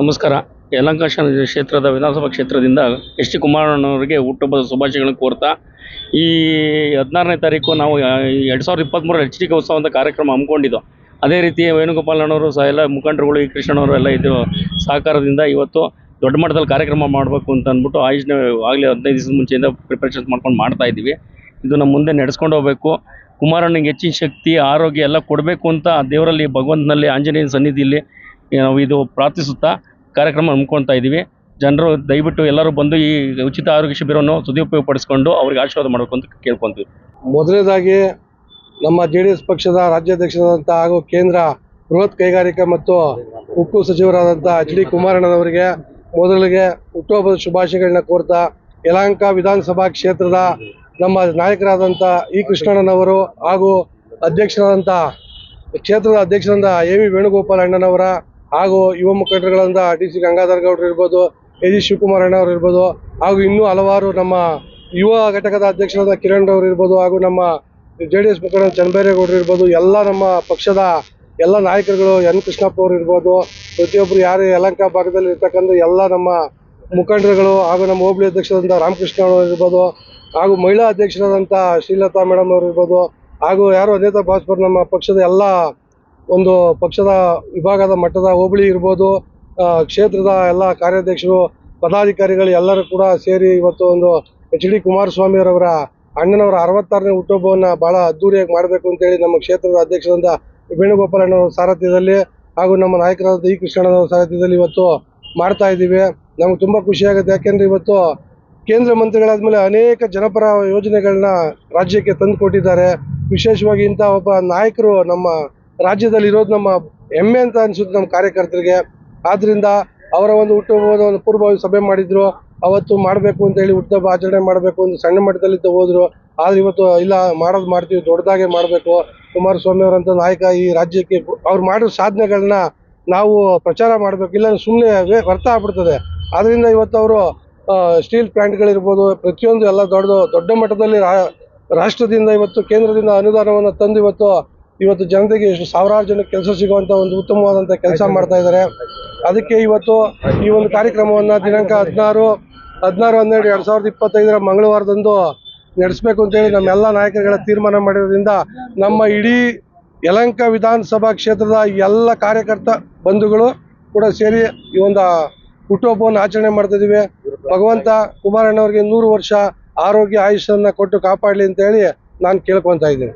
ನಮಸ್ಕಾರ. ಯಲಂಕಾಶ ಕ್ಷೇತ್ರದ ವಿಧಾನಸಭಾ ಕ್ಷೇತ್ರದಿಂದ ಎಸ್ ಟಿ ಕುಮಾರಣ್ಣವರಿಗೆ ಹುಟ್ಟುಹಬ್ಬದ ಶುಭಾಶಯಗಳನ್ನು ಕೋರ್ತಾ, ಈ ಹದಿನಾರನೇ ತಾರೀಕು ನಾವು ಎರಡು ಸಾವಿರದ ಇಪ್ಪತ್ತ್ಮೂರರ ಎಚ್ ಉತ್ಸವ ಅಂತ ಕಾರ್ಯಕ್ರಮ ಹಮ್ಮಿಕೊಂಡಿದ್ದು. ಅದೇ ರೀತಿ ವೇಣುಗೋಪಾಲಣ್ಣವರು ಸಹ ಎಲ್ಲ ಮುಖಂಡರುಗಳು, ಈ ಕೃಷ್ಣನವರು ಎಲ್ಲ ಇದು ಸಹಕಾರದಿಂದ ಇವತ್ತು ದೊಡ್ಡ ಮಟ್ಟದಲ್ಲಿ ಕಾರ್ಯಕ್ರಮ ಮಾಡಬೇಕು ಅಂತ ಅಂದ್ಬಿಟ್ಟು ಆಯೋಜನೆ ಆಗಲೇ ಹದಿನೈದು ದಿವಸದ ಮುಂಚೆಯಿಂದ ಪ್ರಿಪ್ರೇಷನ್ಸ್ ಮಾಡ್ಕೊಂಡು ಮಾಡ್ತಾ ಇದ್ದೀವಿ. ಇದು ನಮ್ಮ ಮುಂದೆ ನಡೆಸ್ಕೊಂಡು ಹೋಗಬೇಕು. ಕುಮಾರಣ್ಣಗೆ ಹೆಚ್ಚಿನ ಶಕ್ತಿ, ಆರೋಗ್ಯ ಎಲ್ಲ ಕೊಡಬೇಕು ಅಂತ ದೇವರಲ್ಲಿ, ಭಗವಂತನಲ್ಲಿ, ಆಂಜನೇಯನ ಸನ್ನಿಧಿಯಲ್ಲಿ ನಾವು ಇದು ಪ್ರಾರ್ಥಿಸುತ್ತಾ ಕಾರ್ಯಕ್ರಮ ಹಮ್ಮಿಕೊಳ್ತಾ ಇದ್ದೀವಿ. ಜನರು ದಯವಿಟ್ಟು ಎಲ್ಲರೂ ಬಂದು ಈ ಉಚಿತ ಆರೋಗ್ಯ ಶಿಬಿರವನ್ನು ಸದುಪಯೋಗಪಡಿಸ್ಕೊಂಡು ಅವ್ರಿಗೆ ಆಶೀರ್ವಾದ ಮಾಡಬೇಕು ಅಂತ ಕೇಳ್ಕೊತೀವಿ. ಮೊದಲನೇದಾಗಿ ನಮ್ಮ ಜೆ ಡಿ ಎಸ್ ಪಕ್ಷದ ರಾಜ್ಯಾಧ್ಯಕ್ಷರಾದಂಥ ಹಾಗೂ ಕೇಂದ್ರ ಬೃಹತ್ ಕೈಗಾರಿಕಾ ಮತ್ತು ಉಕ್ಕು ಸಚಿವರಾದಂಥ ಎಚ್ ಡಿ ಕುಮಾರಣ್ಣನವರಿಗೆ ಮೊದಲಿಗೆ ಹುಟ್ಟುಹಬ್ಬದ ಶುಭಾಶಯಗಳನ್ನ ಕೋರ್ತಾ ಯಲಹಂಕ ವಿಧಾನಸಭಾ ಕ್ಷೇತ್ರದ ನಮ್ಮ ನಾಯಕರಾದಂಥ ಇ ಕೃಷ್ಣಣ್ಣನವರು ಹಾಗೂ ಅಧ್ಯಕ್ಷರಾದಂಥ ಕ್ಷೇತ್ರದ ಅಧ್ಯಕ್ಷರಾದ ಎ ವಿ ವೇಣುಗೋಪಾಲ್ ಅಣ್ಣನವರ ಹಾಗೂ ಯುವ ಮುಖಂಡರುಗಳಾದ ಡಿ ಸಿ ಗಂಗಾಧರ್ ಗೌಡರು ಇರ್ಬೋದು, ಎ ಜಿ ಶಿವಕುಮಾರ್ ಅಣ್ಣವ್ರು ಇರ್ಬೋದು, ಹಾಗೂ ಇನ್ನೂ ಹಲವಾರು ನಮ್ಮ ಯುವ ಘಟಕದ ಅಧ್ಯಕ್ಷರಾದ ಕಿರಣ್ ಅವರು ಇರ್ಬೋದು, ಹಾಗೂ ನಮ್ಮ ಜೆ ಡಿ ಎಸ್ ಮುಖಂಡ ಚನ್ನಬೈರೇಗೌಡರು ಇರ್ಬೋದು, ಎಲ್ಲ ನಮ್ಮ ಪಕ್ಷದ ಎಲ್ಲ ನಾಯಕರುಗಳು ಎನ್ ಕೃಷ್ಣಪ್ಪ ಅವರು ಇರ್ಬೋದು ಪ್ರತಿಯೊಬ್ಬರು ಯಾರು ಯಲಂಕ ಭಾಗದಲ್ಲಿ ಇರ್ತಕ್ಕಂಥ ಎಲ್ಲ ನಮ್ಮ ಮುಖಂಡರುಗಳು ಹಾಗೂ ನಮ್ಮ ಹೋಬಳಿ ಅಧ್ಯಕ್ಷರಾದಂಥ ರಾಮಕೃಷ್ಣ ಅವರು ಇರ್ಬೋದು, ಹಾಗೂ ಮಹಿಳಾ ಅಧ್ಯಕ್ಷರಾದಂಥ ಶ್ರೀಲತಾ ಮೇಡಮ್ ಅವರು ಇರ್ಬೋದು, ಹಾಗೂ ಯಾರು ಅನೇತ ಭಾಸ್ಕರ್ ನಮ್ಮ ಪಕ್ಷದ ಎಲ್ಲ ಒಂದು ಪಕ್ಷದ ವಿಭಾಗದ ಮಟ್ಟದ ಹೋಬಳಿ ಇರ್ಬೋದು ಕ್ಷೇತ್ರದ ಎಲ್ಲ ಕಾರ್ಯಾಧ್ಯಕ್ಷರು, ಪದಾಧಿಕಾರಿಗಳು ಎಲ್ಲರೂ ಕೂಡ ಸೇರಿ ಇವತ್ತು ಒಂದು ಎಚ್ ಡಿ ಕುಮಾರಸ್ವಾಮಿಯವರವರ ಅಣ್ಣನವರ ಅರವತ್ತಾರನೇ ಹುಟ್ಟುಹಬ್ಬವನ್ನು ಭಾಳ ಅದ್ದೂರಿಯಾಗಿ ಮಾಡಬೇಕು ಅಂತೇಳಿ ನಮ್ಮ ಕ್ಷೇತ್ರದ ಅಧ್ಯಕ್ಷರಾದ ವೇಣುಗೋಪಾಲಣ್ಣವರ ಸಾರಥ್ಯದಲ್ಲಿ ಹಾಗೂ ನಮ್ಮ ನಾಯಕರಾದ ಇ ಕೃಷ್ಣಣ್ಣನವರ ಸಾರಥ್ಯದಲ್ಲಿ ಇವತ್ತು ಮಾಡ್ತಾ ಇದ್ದೀವಿ. ನಮ್ಗೆ ತುಂಬ ಖುಷಿಯಾಗುತ್ತೆ ಯಾಕೆಂದರೆ ಇವತ್ತು ಕೇಂದ್ರ ಮಂತ್ರಿಗಳಾದ ಮೇಲೆ ಅನೇಕ ಜನಪರ ಯೋಜನೆಗಳನ್ನ ರಾಜ್ಯಕ್ಕೆ ತಂದು ಕೊಟ್ಟಿದ್ದಾರೆ. ವಿಶೇಷವಾಗಿ ಇಂಥ ಒಬ್ಬ ನಾಯಕರು ನಮ್ಮ ರಾಜ್ಯದಲ್ಲಿ ಇರೋದು ನಮ್ಮ ಹೆಮ್ಮೆ ಅಂತ ಅನಿಸುತ್ತೆ ನಮ್ಮ ಕಾರ್ಯಕರ್ತರಿಗೆ. ಆದ್ರಿಂದ ಅವರ ಒಂದು ಹುಟ್ಟುಹಬ್ಬದ ಒಂದು ಪೂರ್ವಭಾವಿ ಸಭೆ ಮಾಡಿದ್ರು. ಅವತ್ತು ಮಾಡಬೇಕು ಅಂತ ಹೇಳಿ ಹುಟ್ಟುಹಬ್ಬ ಆಚರಣೆ ಮಾಡಬೇಕು. ಒಂದು ಸಣ್ಣ ಮಟ್ಟದಲ್ಲಿ ಹೋದ್ರು. ಆದ್ರೆ ಇವತ್ತು ಇಲ್ಲ, ಮಾಡೋದು ಮಾಡ್ತೀವಿ, ದೊಡ್ಡದಾಗೆ ಮಾಡಬೇಕು. ಕುಮಾರಸ್ವಾಮಿ ಅವರಂತ ನಾಯಕ ಈ ರಾಜ್ಯಕ್ಕೆ ಅವ್ರು ಮಾಡಿರೋ ಸಾಧನೆಗಳನ್ನ ನಾವು ಪ್ರಚಾರ ಮಾಡಬೇಕು. ಇಲ್ಲ ಸುಮ್ಮನೆ ವ್ಯರ್ಥ ಆಗ್ಬಿಡ್ತದೆ. ಆದ್ರಿಂದ ಇವತ್ತು ಅವರು ಸ್ಟೀಲ್ ಪ್ಲಾಂಟ್ಗಳಿರ್ಬೋದು, ಪ್ರತಿಯೊಂದು ಎಲ್ಲ ದೊಡ್ಡ ದೊಡ್ಡ ಮಟ್ಟದಲ್ಲಿ ರಾಷ್ಟ್ರದಿಂದ ಇವತ್ತು ಕೇಂದ್ರದಿಂದ ಅನುದಾನವನ್ನು ತಂದು ಇವತ್ತು ಇವತ್ತು ಜನತೆಗೆ ಸಾವಿರಾರು ಜನಕ್ಕೆ ಕೆಲಸ ಸಿಗುವಂತ ಒಂದು ಉತ್ತಮವಾದಂತ ಕೆಲಸ ಮಾಡ್ತಾ ಇದ್ದಾರೆ. ಅದಕ್ಕೆ ಇವತ್ತು ಈ ಒಂದು ಕಾರ್ಯಕ್ರಮವನ್ನ ದಿನಾಂಕ ಹದಿನಾರು ಹದಿನಾರು, ಹನ್ನೆರಡು, ಎರಡ್ ಸಾವಿರದ ಇಪ್ಪತ್ತೈದರ ಮಂಗಳವಾರದಂದು ನಡೆಸಬೇಕು ಅಂತೇಳಿ ನಮ್ಮೆಲ್ಲ ನಾಯಕರುಗಳ ತೀರ್ಮಾನ ಮಾಡಿರೋದ್ರಿಂದ ನಮ್ಮ ಇಡೀ ಯಲಂಕ ವಿಧಾನಸಭಾ ಕ್ಷೇತ್ರದ ಎಲ್ಲ ಕಾರ್ಯಕರ್ತ ಬಂಧುಗಳು ಕೂಡ ಸೇರಿ ಈ ಒಂದು ಹುಟ್ಟುಹಬ್ಬವನ್ನು ಆಚರಣೆ ಮಾಡ್ತಾ ಇದೀವಿ ಭಗವಂತ ಕುಮಾರಣ್ಣವ್ರಿಗೆ ನೂರು ವರ್ಷ ಆರೋಗ್ಯ ಆಯುಷ್ಯನ್ನ ಕೊಟ್ಟು ಕಾಪಾಡಲಿ ಅಂತ ಹೇಳಿ ನಾನು ಕೇಳ್ಕೊತಾ ಇದ್ದೀನಿ.